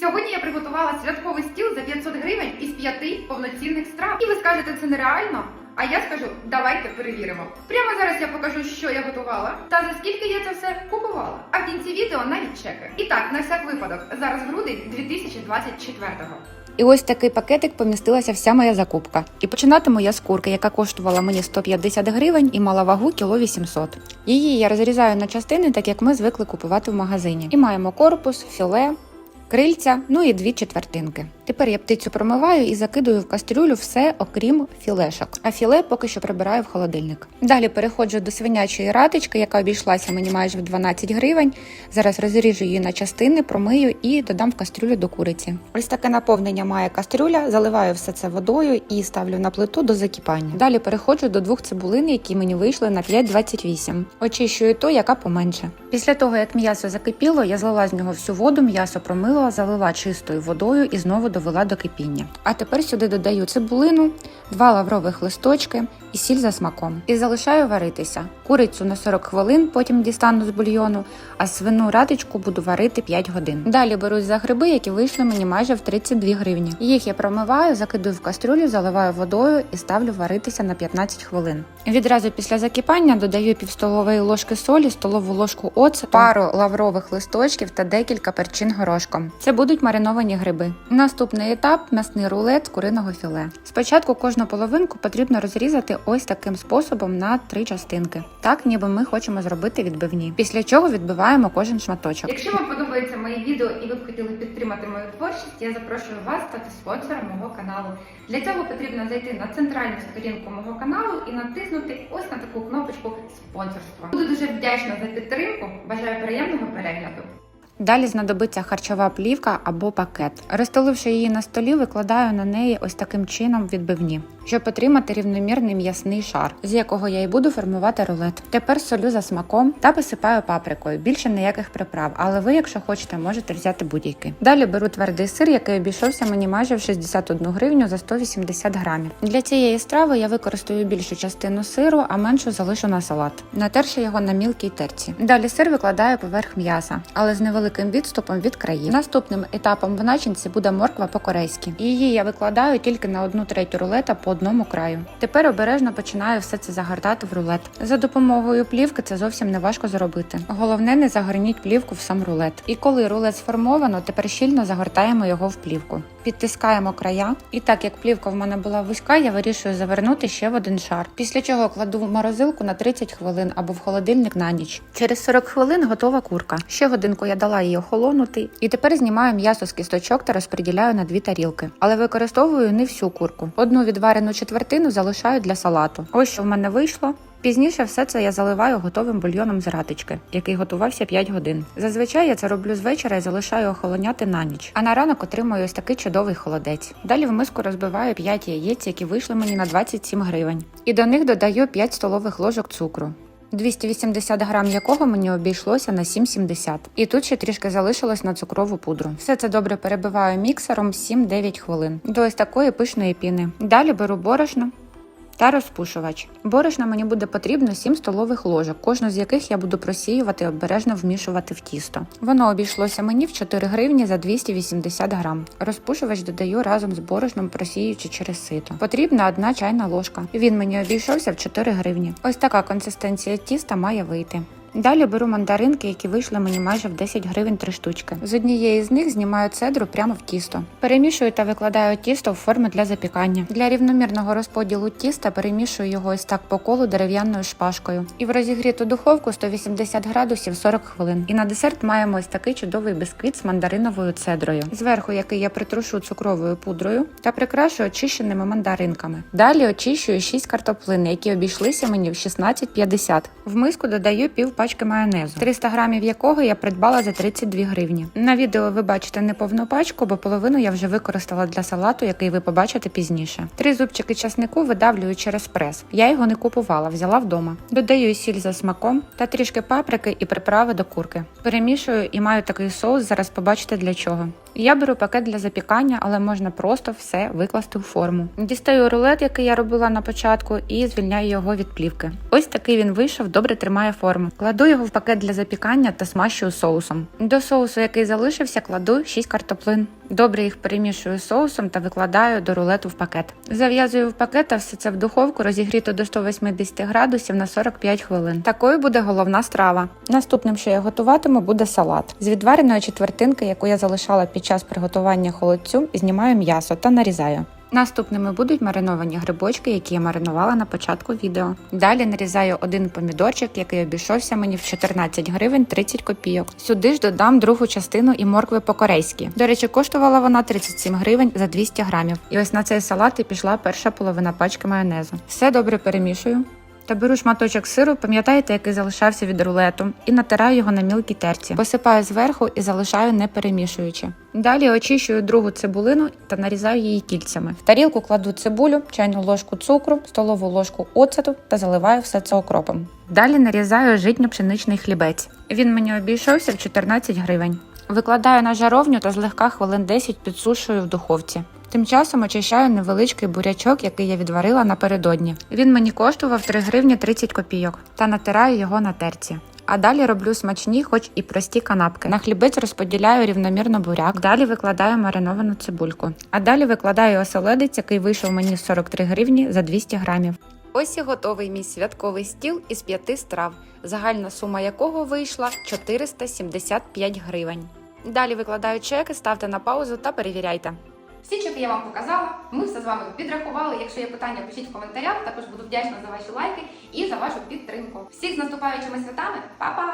Сьогодні я приготувала святковий стіл за 500 гривень із п'яти повноцінних страв. І ви скажете, це нереально? А я скажу, давайте перевіримо. Прямо зараз я покажу, що я готувала, та за скільки я це все купувала. А в кінці відео навіть чеки. І так, на всяк випадок, зараз грудень 2024-го. І ось такий пакетик помістилася вся моя закупка. І починатиму я з курки, яка коштувала мені 150 гривень і мала вагу кіло 800. Її я розрізаю на частини, так як ми звикли купувати в магазині. І маємо корпус, філе, крильця, ну і дві четвертинки. Тепер я птицю промиваю і закидую в кастрюлю все, окрім філешок. А філе поки що прибираю в холодильник. Далі переходжу до свинячої ратички, яка обійшлася мені майже в 12 гривень. Зараз розріжу її на частини, промию і додам в кастрюлю до куриці. Ось таке наповнення має кастрюля, заливаю все це водою і ставлю на плиту до закипання. Далі переходжу до двох цибулин, які мені вийшли на 5,28. Очищую ту, яка поменше. Після того, як м'ясо закипіло, я злила з нього всю воду, м'ясо промила, залила чистою водою і знову довела до кипіння. А тепер сюди додаю цибулину, два лаврових листочки і сіль за смаком. І залишаю варитися. Курицю на 40 хвилин, потім дістану з бульйону, а свину ратичку буду варити 5 годин. Далі берусь за гриби, які вийшли мені майже в 32 гривні. Їх я промиваю, закидую в кастрюлю, заливаю водою і ставлю варитися на 15 хвилин. Відразу після закипання додаю півстолової ложки солі, столову ложку оцету, пару лаврових листочків та декілька перчин горошком. Це будуть мариновані гриби. Наступний етап м'ясний рулет куриного філе. Спочатку кожну половинку потрібно розрізати ось таким способом на три частинки, так ніби ми хочемо зробити відбивні. Після чого відбиваємо кожен шматочок. Якщо вам подобається моє відео і ви б хотіли підтримати мою творчість, я запрошую вас стати спонсором мого каналу. Для цього потрібно зайти на центральну сторінку мого каналу і натиснути ось на таку кнопочку спонсорства. Буду дуже вдячна за підтримку. Бажаю приємного перегляду. Далі знадобиться харчова плівка або пакет. Розстеливши її на столі, викладаю на неї ось таким чином відбивні, щоб отримати рівномірний м'ясний шар, з якого я і буду формувати рулет. Тепер солю за смаком та посипаю паприкою. Більше ніяких приправ, але ви, якщо хочете, можете взяти будь-який. Далі беру твердий сир, який обійшовся мені майже в 61 гривню за 180 грамів. Для цієї страви я використаю більшу частину сиру, а меншу залишу на салат, натерши його на мілкій терці. Далі сир викладаю поверх м'яса, але з невеликим відступом від країв. Наступним етапом в начинці буде морква по-корейськи. Її я викладаю тільки на одну третю рулета по одному краю. Тепер обережно починаю все це загортати в рулет. За допомогою плівки це зовсім не важко зробити. Головне, не загорніть плівку в сам рулет. І коли рулет сформовано, тепер щільно загортаємо його в плівку. Підтискаємо края, і так як плівка в мене була вузька, я вирішую завернути ще в один шар. Після чого кладу в морозилку на 30 хвилин або в холодильник на ніч. Через 40 хвилин готова курка. Ще годинку я дала її охолонути, і тепер знімаю м'ясо з кісточок та розподіляю на дві тарілки. Але використовую не всю курку. Одну відварену четвертину залишаю для салату. Ось що в мене вийшло. Пізніше все це я заливаю готовим бульйоном з ратички, який готувався 5 годин. Зазвичай я це роблю з вечора і залишаю охолоняти на ніч. А на ранок отримую ось такий чудовий холодець. Далі в миску розбиваю 5 яєць, які вийшли мені на 27 гривень. І до них додаю 5 столових ложок цукру. 280 грам якого мені обійшлося на 7,70. І тут ще трішки залишилось на цукрову пудру. Все це добре перебиваю міксером 7-9 хвилин до ось такої пишної піни. Далі беру борошно та розпушувач. Борошна мені буде потрібно 7 столових ложок, кожну з яких я буду просіювати і обережно вмішувати в тісто. Воно обійшлося мені в 4 гривні за 280 грам. Розпушувач додаю разом з борошном, просіюючи через сито. Потрібна одна чайна ложка. Він мені обійшовся в 4 гривні. Ось така консистенція тіста має вийти. Далі беру мандаринки, які вийшли мені майже в 10 гривень три штучки. З однієї з них знімаю цедру прямо в тісто. Перемішую та викладаю тісто в форми для запікання. Для рівномірного розподілу тіста перемішую його ось так по колу дерев'яною шпажкою. І в розігріту духовку 180 градусів 40 хвилин. І на десерт маємо ось такий чудовий бісквіт з мандариновою цедрою, зверху який я притрушу цукровою пудрою та прикрашую очищеними мандаринками. Далі очищую 6 картоплин, які обійшлися мені в 16,50. В миску додаю пів пачки майонезу, 300 грамів якого я придбала за 32 гривні. На відео ви бачите неповну пачку, бо половину я вже використала для салату, який ви побачите пізніше. Три зубчики часнику видавлюю через прес. Я його не купувала, взяла вдома. Додаю сіль за смаком та трішки паприки і приправи до курки. Перемішую і маю такий соус. Зараз побачите для чого. Я беру пакет для запікання, але можна просто все викласти у форму. Дістаю рулет, який я робила на початку, і звільняю його від плівки. Ось такий він вийшов, добре тримає форму. Кладу його в пакет для запікання та смащую соусом. До соусу, який залишився, кладу 6 картоплин. Добре їх перемішую соусом та викладаю до рулету в пакет. Зав'язую в пакет та все це в духовку розігріто до 180 градусів на 45 хвилин. Такою буде головна страва. Наступним, що я готуватиму, буде салат. З відвареної четвертинки, яку я залишала під час приготування холодцю, знімаю м'ясо та нарізаю. Наступними будуть мариновані грибочки, які я маринувала на початку відео. Далі нарізаю один помідорчик, який обійшовся мені в 14 гривень 30 копійок. Сюди ж додам другу частину і моркви по-корейськи. До речі, коштувала вона 37 гривень за 200 грамів. І ось на цей салат і пішла перша половина пачки майонезу. Все добре перемішую. Та беру шматочок сиру, пам'ятаєте, який залишався від рулету, і натираю його на мілкій терці. Посипаю зверху і залишаю не перемішуючи. Далі очищую другу цибулину та нарізаю її кільцями. В тарілку кладу цибулю, чайну ложку цукру, столову ложку оцету та заливаю все це окропом. Далі нарізаю житньо-пшеничний хлібець. Він мені обійшовся в 14 гривень. Викладаю на жаровню та злегка хвилин 10 підсушую в духовці. Тим часом очищаю невеличкий бурячок, який я відварила напередодні. Він мені коштував 3 гривні 30 копійок та натираю його на терці. А далі роблю смачні, хоч і прості канапки. На хлібець розподіляю рівномірно буряк. Далі викладаю мариновану цибульку. А далі викладаю оселедець, який вийшов мені 43 гривні за 200 грамів. Ось і готовий мій святковий стіл із п'яти страв, загальна сума якого вийшла 475 гривень. Далі викладаю чеки, ставте на паузу та перевіряйте. Всі чеки я вам показала. Ми все з вами підрахували. Якщо є питання, пишіть в коментарях. Також буду вдячна за ваші лайки і за вашу підтримку. Всіх з наступаючими святами, Па-па!